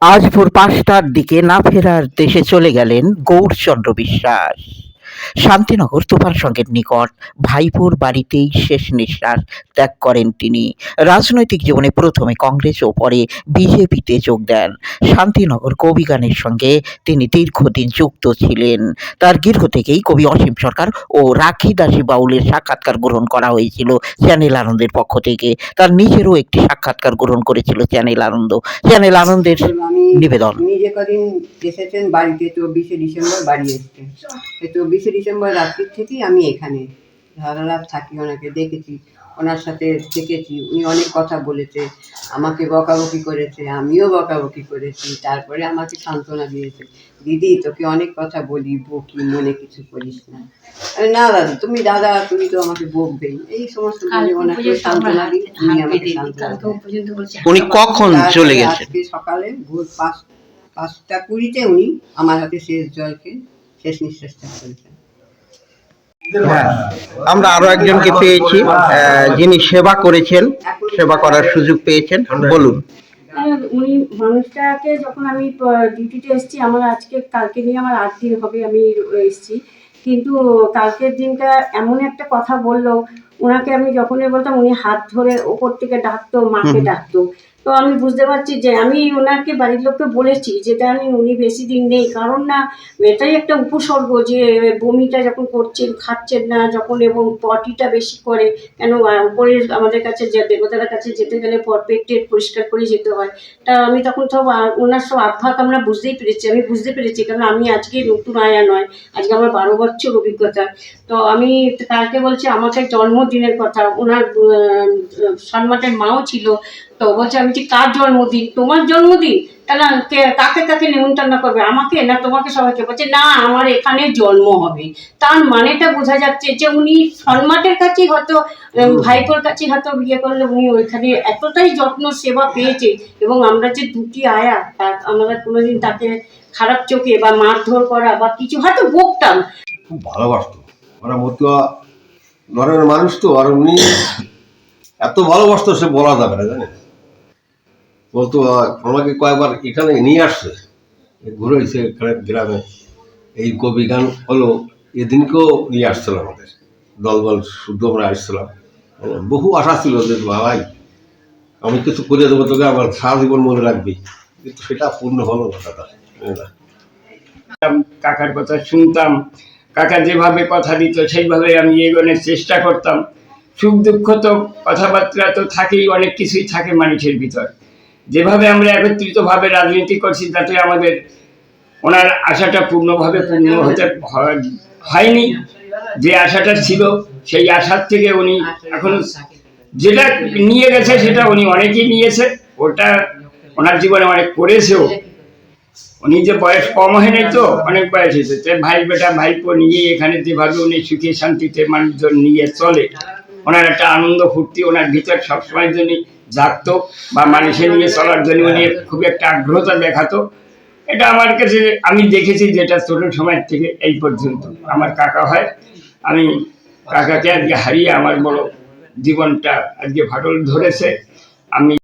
আজ ভোর পাঁচটার দিকে না ফেরার দেশে চলে গেলেন গৌরচন্দ্র বিশ্বাস। শান্তিনগর তুফান সঙ্গের নিকট ভাইপোর বাড়িতেই শেষ নিঃশ্বাস ত্যাগ করেন তিনি। রাজনৈতিক জীবনে প্রথমে কংগ্রেস ও পরে বিজেপিতে যোগ দেন। শান্তিনগর কবি গানের সঙ্গে তিনি দীর্ঘদিন যুক্ত ছিলেন। তার গৃহ থেকেই কবি অসীম সরকার ও রাখি দাসী বাউলের সাক্ষাৎকার গ্রহণ করা হয়েছিল চ্যানেল আনন্দের পক্ষ থেকে। তার নিজেরও একটি সাক্ষাৎকার গ্রহণ করেছিল চ্যানেল আনন্দ। চ্যানেল আনন্দের নিবেদন। উনি যে কদিন এসেছেন বাড়িতে চব্বিশে ডিসেম্বর বাড়ি এসছেন। এই চব্বিশে ডিসেম্বর রাত্রির থেকেই আমি এখানে। সারা রাত থাকি ওনাকে দেখেছি। ওনার সাথে থেকেছি। উনি অনেক কথা বলেছে আমাকে বকাবকি করেছে আমিও বকাবকি করেছি। তারপরে আমাকে সান্ত্বনা দিয়েছে। দিদি তোকে অনেক কথা বলি বকি মনে কিছু করিস না। না দাদা তুমি দাদা তুমি তো আমাকে বকবেই। এই সমস্ত ওনাকে সান্ত্বনা দিই উনি কখন চলে গেছেন? আজকে সকালে ভোর পাঁচ পাঁচটা কুড়িতে উনি আমার হাতে শেষ জলকে শেষ নিঃশ্বাস ত্যাগ করেছেন। হ্যাঁ আমরা আরও একজনকে পেয়েছি আহ, যিনি সেবা করেছেন সেবা করার সুযোগ পেয়েছেন বলুন। হ্যাঁ, উনি মানুষটাকে যখন আমি ডিউটিতে এসেছি আমার আজকে কালকে নিয়ে আমার আট দিন হবে আমি এসেছি। কিন্তু কালকের দিনটা এমন একটা কথা বলল ওনাকে আমি যখনই বলতাম উনি হাত ধরে ওপর থেকে ডাকতো মাকে ডাকতো। তো আমি বুঝতে পারছি যে আমি ওনাকে বাড়ির লোককে বলেছি যে আমি উনি বেশি দিন নেই। কারণ না, এটাই একটা উপসর্গ যে বমিটা যখন করছেন, খাচ্ছেন না, যখন এবং পটিটা বেশি করে, কেন উপরে আমাদের কাছে যে দেবতার কাছে যেতে গেলে পেট পরিষ্কার করে যেতে হয়। তা আমি তখন সব ওনার সব আভ্যাক আমরা বুঝতেই পেরেছি, আমি বুঝতে পেরেছি, কারণ আমি আজকে নতুন আয়া নয়, আজকে আমার বারো বছর অভিজ্ঞতা। তো আমি তাকে বলছি আমাকে জন্মদিনের কথা, ওনার সন্মানের মাও ছিল তো বলছে আমি যে কার জন্মদিন? তোমার জন্মদিন? তাহলে কাকে কাকে নেমন্তন্ন করবে? আমাকে না তোমাকে সবাইকে? বলছে না আমার এখানে জন্ম হবে। তার মানেটা বোঝা যাচ্ছে যে উনি সন্মাটের কাছেই হয়তো ভাইপোর কাছে হয়তো বিয়ে করলে উনি ওইখানে এতটাই যত্ন সেবা পেয়েছে এবং আমরা যে দুটি আয়া তার আমরা কোনোদিন তাকে খারাপ চোখে বা মারধর করা বা কিছু হয়তো বকতাম। খুব ভালোবাসতো। ওরা মতুয়া ধরনের মানুষ তো আর উনি এত ভালোবাসতো সে বলা যাবে না জানেন? বলতো আমাকে কয়েকবার এখানে নিয়ে আসছে। ঘুরে এসে এখানে গ্রামে এই কবি গান হলো এদিনকেও নিয়ে আসছিল আমাদের। দলবল শুদ্ধ আমরা আসছিলাম। হ্যাঁ, বহু আশা ছিল যে ভাই আমি কিছু করে দেবো তোকে আমার সারা জীবন মনে রাখবি। কিন্তু সেটা পূর্ণ হলো না দাদা। কাকার কথা শুনতাম। কাকা যেভাবে কথা দিত সেইভাবে আমি এগোনোর চেষ্টা করতাম। সুখ দুঃখ তো কথাবার্তা তো থাকেই অনেক কিছুই থাকে মানুষের ভিতর। যেভাবে আমরা একত্রিতভাবে রাজনীতি করছি, তাতে আমাদের ওনার আশাটা পূর্ণভাবে পূর্ণ হতে হয়নি। যে আশাটা ছিল, সেই আশার থেকে উনি এখন যেটা নিয়ে গেছে, সেটা উনি অনেকেই নিয়েছে। ওটা ওনার জীবনে অনেক করেছেও। উনি যে বয়স কম হয় নাই তো, অনেক বয়স হয়েছে। তো ভাই বেটা, ভাইপো নিয়ে এখানে যেভাবে উনি সুখে শান্তিতে মানুষজন নিয়ে চলে, ওনার একটা আনন্দ ফুর্তি ওনার ভিতর সবসময়ের জন্য জাগতো বা মানুষের নিয়ে চলার জন্য নিয়ে খুব একটা আগ্রহতা দেখাতো। এটা আমার কাছে আমি দেখেছি যেটা ছোট সময় থেকে এই পর্যন্ত। আমার কাকা হয় আমি কাকাকে আজকে হারিয়ে আমার বড় জীবনটা আজকে ফাটল ধরেছে। আমি